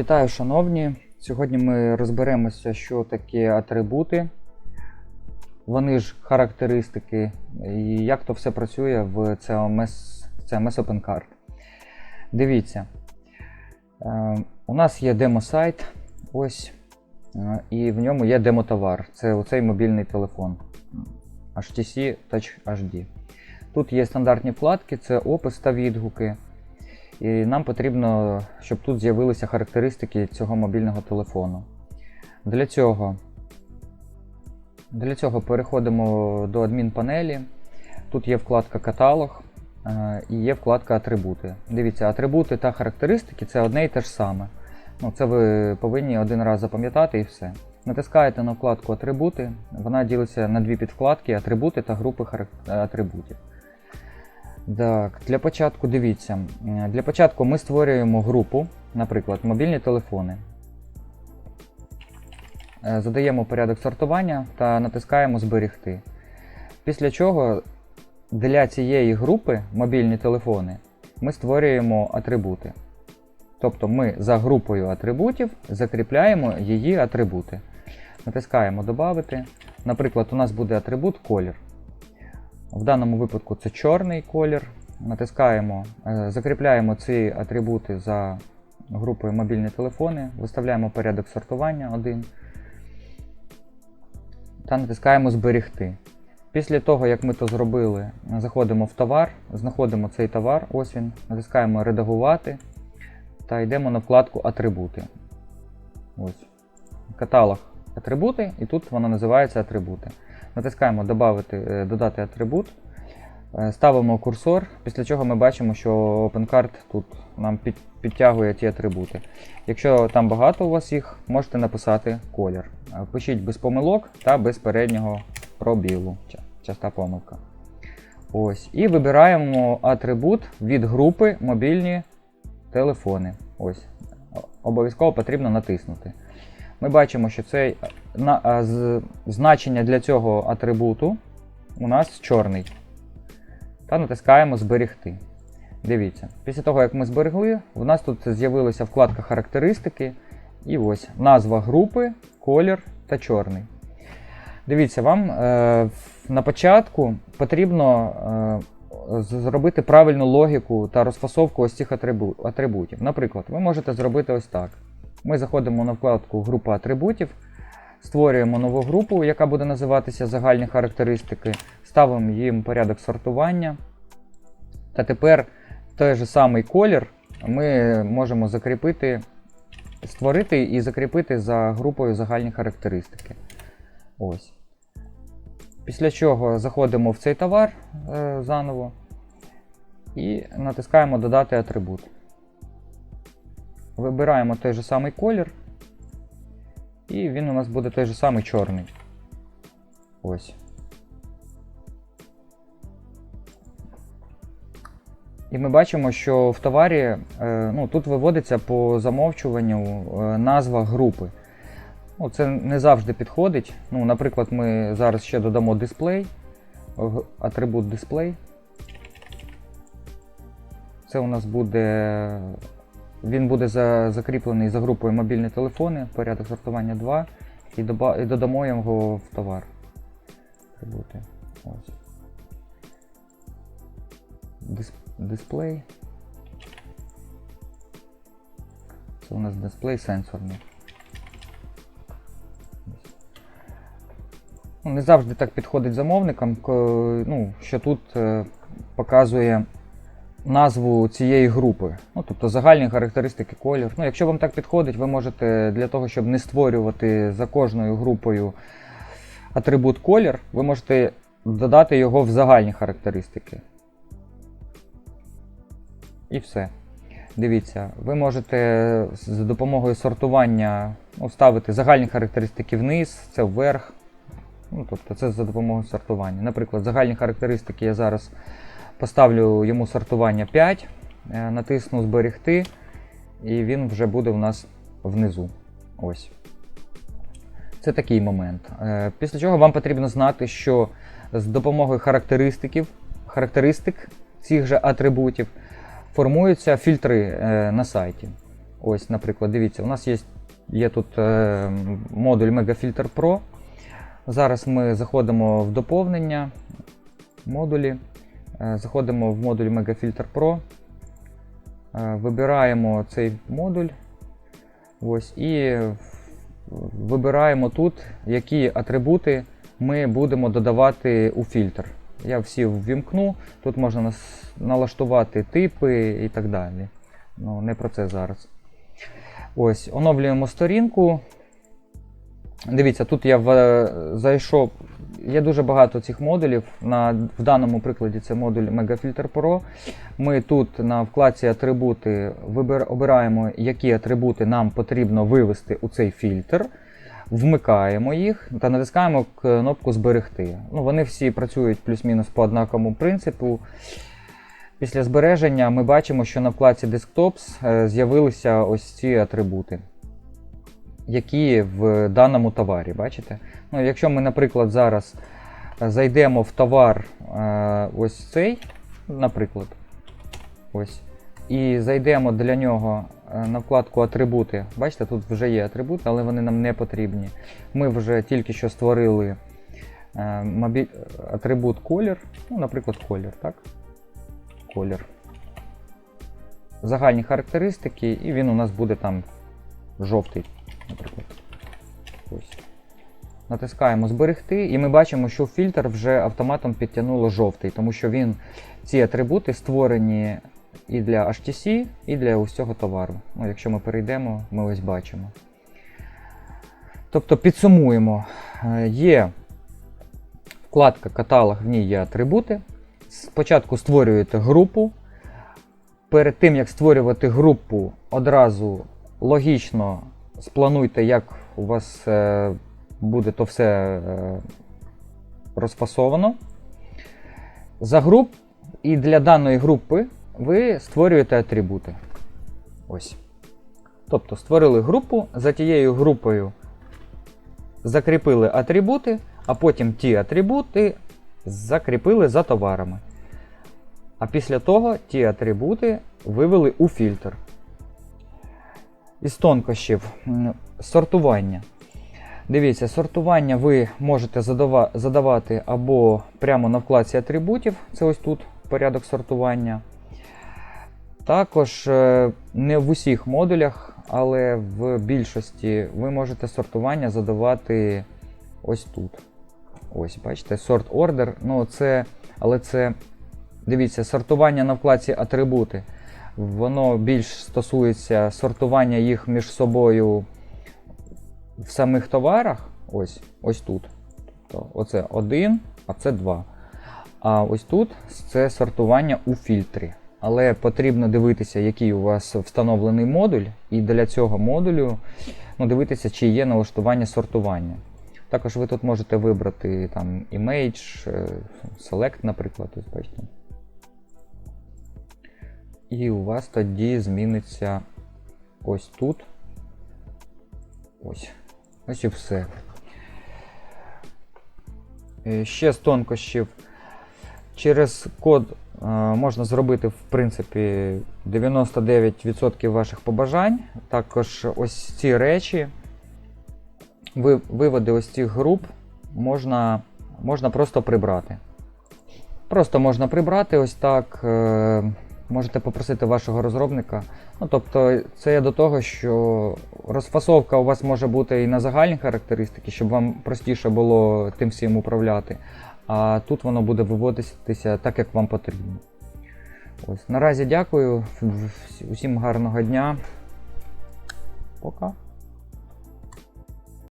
Вітаю, шановні! Сьогодні ми розберемося, що таке атрибути, вони ж характеристики, і як то все працює в CMS, CMS OpenCard. Дивіться, е, у нас є демо-сайт, ось, е, і в ньому є демо-товар. Це оцей мобільний телефон HTC Touch HD. Тут є стандартні вкладки, це опис та відгуки. І нам потрібно, щоб тут з'явилися характеристики цього мобільного телефону. Для цього, для цього переходимо до адмінпанелі. Тут є вкладка Каталог е, і є вкладка Атрибути. Дивіться, атрибути та характеристики це одне і те ж саме. Ну, Це ви повинні один раз запам'ятати і все. Натискаєте на вкладку Атрибути, вона ділиться на дві підвкладки атрибути та групи атрибутів. Так, для початку дивіться. Для початку ми створюємо групу, наприклад, мобільні телефони. Е, Задаємо порядок сортування та натискаємо Зберегти. Після чого для цієї групи мобільні телефони ми створюємо атрибути. Тобто ми за групою атрибутів закріпляємо її атрибути. Натискаємо Добавити. Наприклад, у нас буде атрибут колір. В даному випадку це чорний колір. Натискаємо, е, закріпляємо ці атрибути за групою мобільні телефони, виставляємо порядок сортування 1 та натискаємо Зберегти. Після того, як ми то зробили, заходимо в товар, знаходимо цей товар, ось він, натискаємо Редагувати та йдемо на вкладку Атрибути. Ось. Каталог атрибути, і тут воно називається атрибути. Натискаємо «Добавити, е, додати атрибут, е, ставимо курсор, після чого ми бачимо, що OpenCard тут нам під, підтягує ті атрибути. Якщо там багато у вас їх, можете написати колір. Е, Пишіть без помилок та без переднього пробілу. Часта помилка. Ось. І вибираємо атрибут від групи мобільні телефони. Ось. Обов'язково потрібно натиснути. Ми бачимо, що цей на, з, значення для цього атрибуту у нас чорний. Та натискаємо Зберегти. Дивіться, після того, як ми зберегли, у нас тут з'явилася вкладка характеристики. І ось назва групи, колір та чорний. Дивіться, вам е, на початку потрібно е, зробити правильну логіку та розфасовку ось цих атрибу- атрибутів. Наприклад, ви можете зробити ось так. Ми заходимо на вкладку Група атрибутів, створюємо нову групу, яка буде називатися Загальні характеристики, ставимо їм порядок сортування. Та тепер той же самий колір ми можемо закріпити, створити і закріпити за групою загальні характеристики. Ось. Після чого заходимо в цей товар е, заново і натискаємо Додати атрибут. Вибираємо той же самий колір, і він у нас буде той же самий чорний. Ось. І ми бачимо, що в товарі е, ну, тут виводиться по замовчуванню е, назва групи. Ну, це не завжди підходить. Ну, наприклад, ми зараз ще додамо дисплей, атрибут дисплей. Це у нас буде. Він буде за, закріплений за групою мобільні телефони, порядок сортування 2, і, додамо його в товар. Ось. Дис, дисплей. Це у нас дисплей сенсорний. Ну, не завжди так підходить замовникам, ну, що тут е, показує назву цієї групи. Ну, тобто загальні характеристики, колір. Ну, якщо вам так підходить, ви можете для того, щоб не створювати за кожною групою атрибут колір, ви можете додати його в загальні характеристики. І все. Дивіться, ви можете з допомогою сортування ну, ставити загальні характеристики вниз, це вверх. Ну, тобто це за допомогою сортування. Наприклад, загальні характеристики я зараз поставлю йому сортування 5, е, натисну зберегти, і він вже буде у нас внизу. Ось. Це такий момент. Е, Після чого вам потрібно знати, що з допомогою характеристиків, характеристик цих же атрибутів формуються фільтри е, на сайті. Ось, наприклад, дивіться, у нас є, є тут модуль MegaFilter Pro. Зараз ми заходимо в доповнення модулі. Е, Заходимо в модуль MegaFilter Pro. Е, Вибираємо цей модуль. Ось, і вибираємо тут, які атрибути ми будемо додавати у фільтр. Я всі ввімкну, тут можна налаштувати типи і так далі. Ну, не про це зараз. Ось, оновлюємо сторінку. Дивіться, тут я в, зайшов. Є дуже багато цих модулів. На, в даному прикладі це модуль MegaFilter Pro. Ми тут на вкладці атрибути вибир, обираємо, які атрибути нам потрібно вивести у цей фільтр. Вмикаємо їх та натискаємо кнопку Зберегти. Ну, вони всі працюють плюс-мінус по однаковому принципу. Після збереження ми бачимо, що на вкладці Desktops е, з'явилися ось ці атрибути, які в даному товарі. Бачите? Ну, якщо ми, наприклад, зараз е, зайдемо в товар е, ось цей, наприклад, ось, і зайдемо для нього е, на вкладку Атрибути. Бачите, тут вже є атрибути, але вони нам не потрібні. Ми вже тільки що створили атрибут колір, ну, наприклад, колір, так? колір. Загальні характеристики, і він у нас буде там жовтий. Ось. Натискаємо зберегти, і ми бачимо, що фільтр вже автоматом підтягнуло жовтий, тому що він ці атрибути створені і для HTC, і для ось цього товару. Ну, якщо ми перейдемо, ми ось бачимо. Тобто підсумуємо, Е, є вкладка каталог, в ній є атрибути. Спочатку створюєте групу. Перед тим, як створювати групу, одразу логічно сплануйте, як у вас е, буде то все е, розфасовано. За груп і для даної групи ви створюєте атрибути. Ось. Тобто створили групу, за тією групою закріпили атрибути, а потім ті атрибути закріпили за товарами. А після того ті атрибути вивели у фільтр. Із тонкощів сортування. Дивіться, сортування ви можете задавати або прямо на вкладці атрибутів, це ось тут порядок сортування. Також е, не в усіх модулях, але в більшості ви можете сортування задавати ось тут. Ось, бачите, sort order. Ну, це, але це, дивіться, сортування на вкладці атрибути. Воно більш стосується сортування їх між собою в самих товарах. Ось, ось тут. Тобто, оце один, а це два. А ось тут це сортування у фільтрі. Але потрібно дивитися, який у вас встановлений модуль, і для цього модулю ну, дивитися, чи є налаштування сортування. Також ви тут можете вибрати там Image, е, Select, наприклад, ось бачите. І у вас тоді зміниться ось тут. Ось. Ось і все. Е, Ще з тонкощів. Через код е, можна зробити, в принципі, 99% ваших побажань. Також ось ці речі, ви- виводи ось цих груп можна, можна просто прибрати. Просто можна прибрати ось так. Можете попросити вашого розробника. Ну, тобто, це я до того, що розфасовка у вас може бути і на загальні характеристики, щоб вам простіше було тим всім управляти. А тут воно буде виводитися так, як вам потрібно. Ось. Наразі дякую. Усім гарного дня. Пока.